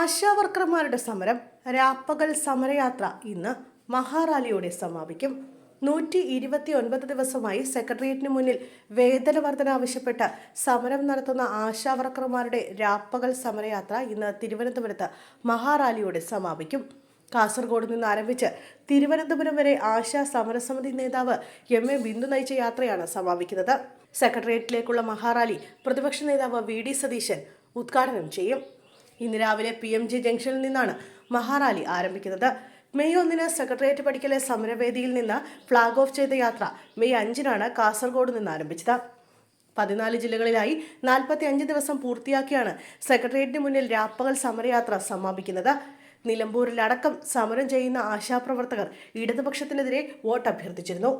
ആശാവർക്കർമാരുടെ സമരം രാപ്പകൽ സമരയാത്ര ഇന്ന് മഹാറാലിയോടെ സമാപിക്കും. നൂറ്റി ഇരുപത്തി ഒൻപത് ദിവസമായി സെക്രട്ടേറിയറ്റിന് മുന്നിൽ വേതന വർധന ആവശ്യപ്പെട്ട് സമരം നടത്തുന്ന ആശാവർക്കർമാരുടെ രാപ്പകൽ സമരയാത്ര ഇന്ന് തിരുവനന്തപുരത്ത് മഹാറാലിയോടെ സമാപിക്കും. കാസർഗോഡ് നിന്ന് ആരംഭിച്ച് തിരുവനന്തപുരം വരെ ആശാ സമരസമിതി നേതാവ് എം എ ബിന്ദു നയിച്ച യാത്രയാണ് സമാപിക്കുന്നത്. സെക്രട്ടേറിയറ്റിലേക്കുള്ള മഹാറാലി പ്രതിപക്ഷ നേതാവ് വി ഡി സതീശൻ ഉദ്ഘാടനം ചെയ്യും. ഇന്ന് രാവിലെ പി എം ജി ജംഗ്ഷനിൽ നിന്നാണ് മഹാറാലി ആരംഭിക്കുന്നത്. മെയ് ഒന്നിന് സെക്രട്ടേറിയറ്റ് പടിക്കലെ സമരവേദിയിൽ നിന്ന് ഫ്ളാഗ് ഓഫ് ചെയ്ത യാത്ര മെയ് അഞ്ചിനാണ് കാസർഗോഡ് നിന്ന് ആരംഭിച്ചത്. പതിനാല് ജില്ലകളിലായി നാൽപ്പത്തി അഞ്ച് ദിവസം പൂർത്തിയാക്കിയാണ് സെക്രട്ടേറിയറ്റിന് മുന്നിൽ രാപ്പകൽ സമരയാത്ര സമാപിക്കുന്നത്. നിലമ്പൂരിലടക്കം സമരം ചെയ്യുന്ന ആശാപ്രവർത്തകർ ഇടതുപക്ഷത്തിനെതിരെ വോട്ട് അഭ്യർത്ഥിച്ചിരുന്നു.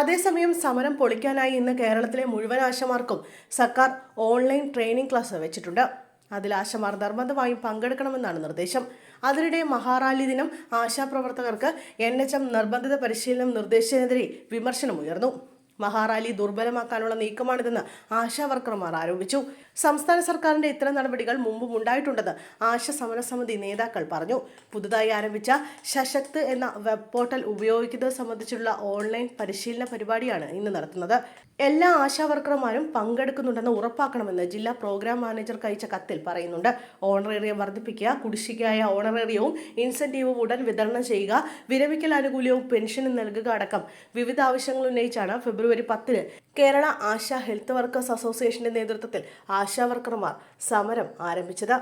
അതേസമയം സമരം പൊളിക്കാനായി ഇന്ന് കേരളത്തിലെ മുഴുവൻ ആശമാർക്കും സർക്കാർ ഓൺലൈൻ ട്രെയിനിംഗ് ക്ലാസ് വെച്ചിട്ടുണ്ട്. അതിൽ ആശമാർ നിർബന്ധമായും പങ്കെടുക്കണമെന്നാണ് നിർദ്ദേശം. അതിനിടെ മഹാറാലി ദിനം ആശാപ്രവർത്തകർക്ക് എൻ എച്ച് എം നിർബന്ധിത പരിശീലനം നിർദ്ദേശത്തിനെതിരെ വിമർശനമുയർന്നു മഹാറാലി ദുർബലമാക്കാനുള്ള നീക്കമാണിതെന്ന് ആശാ വർക്കർമാർ ആരോപിച്ചു. സംസ്ഥാന സർക്കാരിന്റെ ഇത്തരം നടപടികൾ മുമ്പും ഉണ്ടായിട്ടുണ്ടെന്ന് ആശ സമരസമിതി നേതാക്കൾ പറഞ്ഞു. പുതുതായി ആരംഭിച്ച ശശക്ത് എന്ന വെബ് പോർട്ടൽ ഉപയോഗിക്കുന്നത് സംബന്ധിച്ചുള്ള ഓൺലൈൻ പരിശീലന പരിപാടിയാണ് ഇന്ന് നടത്തുന്നത്. എല്ലാ ആശാ വർക്കർമാരും പങ്കെടുക്കുന്നുണ്ടെന്ന് ഉറപ്പാക്കണമെന്ന് ജില്ലാ പ്രോഗ്രാം മാനേജർക്ക് അയച്ച കത്തിൽ പറയുന്നുണ്ട്. ഓണറേറിയം വർദ്ധിപ്പിക്കുക കുടിശ്ശികയായ ഓണറേറിയവും ഇൻസെന്റീവും ഉടൻ വിതരണം ചെയ്യുക വിരമിക്കൽ ആനുകൂല്യവും പെൻഷനും നൽകുക അടക്കം വിവിധ ആവശ്യങ്ങൾ ഉന്നയിച്ചാണ് ഫെബ്രുവരി പത്തിന് കേരള ആശാ ഹെൽത്ത് വർക്കേഴ്സ് അസോസിയേഷന്റെ നേതൃത്വത്തിൽ ആശാ വർക്കർമാർ സമരം ആരംഭിച്ചത്.